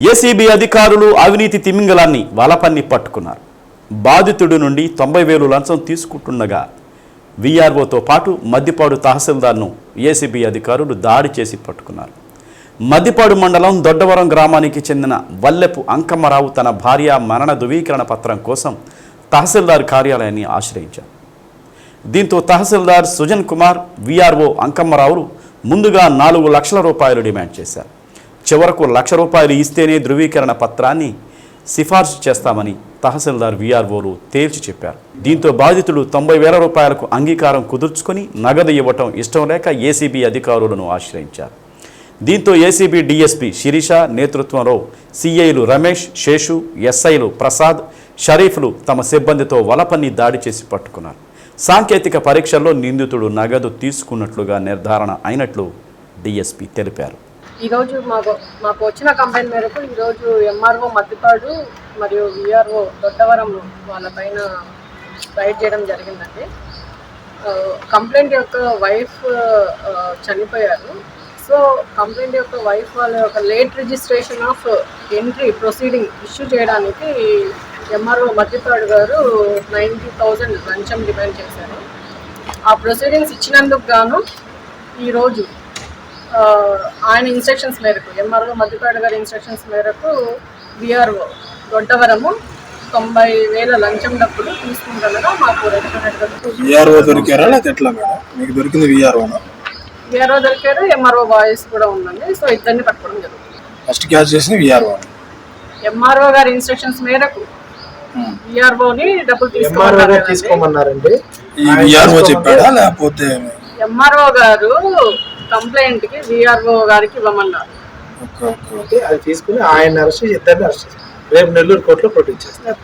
ACB అధికారులు అవినీతి తిమింగలాన్ని వలపన్ని పట్టుకున్నారు. బాధితుడి నుండి తొంభై వేలు లంచం తీసుకుంటుండగా వీఆర్ఓతో పాటు మద్దిపాడు తహసీల్దార్ను ఏసీబీ అధికారులు దాడి చేసి పట్టుకున్నారు. మద్దిపాడు మండలం దొడ్డవరం గ్రామానికి చెందిన వల్లెపు అంకమ్మరావు తన భార్య మరణ ధృవీకరణ పత్రం కోసం తహసీల్దార్ కార్యాలయాన్ని ఆశ్రయించారు. దీంతో తహసీల్దార్ సుజన్ కుమార్ వీఆర్ఓ అంకమ్మరావులు ముందుగా నాలుగు లక్షల రూపాయలు డిమాండ్ చేశారు. చివరకు లక్ష రూపాయలు ఇస్తేనే ధృవీకరణ పత్రాన్ని సిఫార్సు చేస్తామని తహసీల్దార్ వీఆర్ఓలు తేల్చి చెప్పారు. దీంతో బాధితులు తొంభై వేల రూపాయలకు అంగీకారం కుదుర్చుకొని నగదు ఇవ్వటం ఇష్టం లేక ఏసీబీ అధికారులను ఆశ్రయించారు. దీంతో ఏసీబీ డీఎస్పీ శిరీష నేతృత్వంలో సిఐలు రమేష్ శేషు ఎస్ఐలు ప్రసాద్ షరీఫ్లు తమ సిబ్బందితో వలపన్ని దాడి చేసి పట్టుకున్నారు. సాంకేతిక పరీక్షల్లో నిందితుడు నగదు తీసుకున్నట్లుగా నిర్ధారణ అయినట్లు డీఎస్పీ తెలిపారు. ఈరోజు మాకు మాకు వచ్చిన కంప్లైంట్ మేరకు ఈరోజు ఎంఆర్ఓ మద్దిపాడు మరియు విఆర్ఓ దొడ్డవరం వాళ్ళపైన రైడ్ చేయడం జరిగిందండి. కంప్లైంట్ యొక్క వైఫ్ చనిపోయారు. సో కంప్లైంట్ యొక్క వైఫ్ వాళ్ళ యొక్క late registration of entry proceeding issue చేయడానికి ఎంఆర్ఓ మద్దిపాడు గారు నైంటీ థౌజండ్ లంచం డిమాండ్ చేశారు. ఆ ప్రొసీడింగ్స్ ఇచ్చినందుకు గాను ఈరోజు ఆయన ఇన్స్ట్రక్షన్స్ మేరకు ఎంఆర్ఓ మధ్యపాడు గారి ఇన్స్ట్రక్షన్స్ మేరకు విఆర్ఓ దొడ్డవరము తొంభై వేల లంచం డబ్బులు తీసుకుంటుండగా మాకు విఆర్ఓ దొరికారా ఎట్లా మేడం మీకు దొరికింది విఆర్ఓనా విఆర్ఓ దొరికారు ఎంఆర్ఓ వాయిస్ కూడా ఉందండి సో ఇద్దరిని పట్టుకోవడం జరుగుతుంది ఫస్ట్ క్యాచ్ చేసింది విఆర్ఓ ఎంఆర్ఓ గారి ఇన్స్ట్రక్షన్స్ మేరకు విఆర్ఓని డబ్బులు తీసుకోమన్నారండి ఈ విఆర్ఓ చెప్పాడా లేకపోతే ఎంఆర్ఓ గారు కంప్లైంట్కి విఆర్ఓ గారికి ఇవ్వమన్నారు. Okay okay okay. అది తీసుకుని ఆయన అరెస్ట్ చేసి ఇద్దరిని అరెస్ట్ చేస్తారు రేపు నెల్లూరు కోర్టులో ప్రొడ్యూస్ చేస్తారు.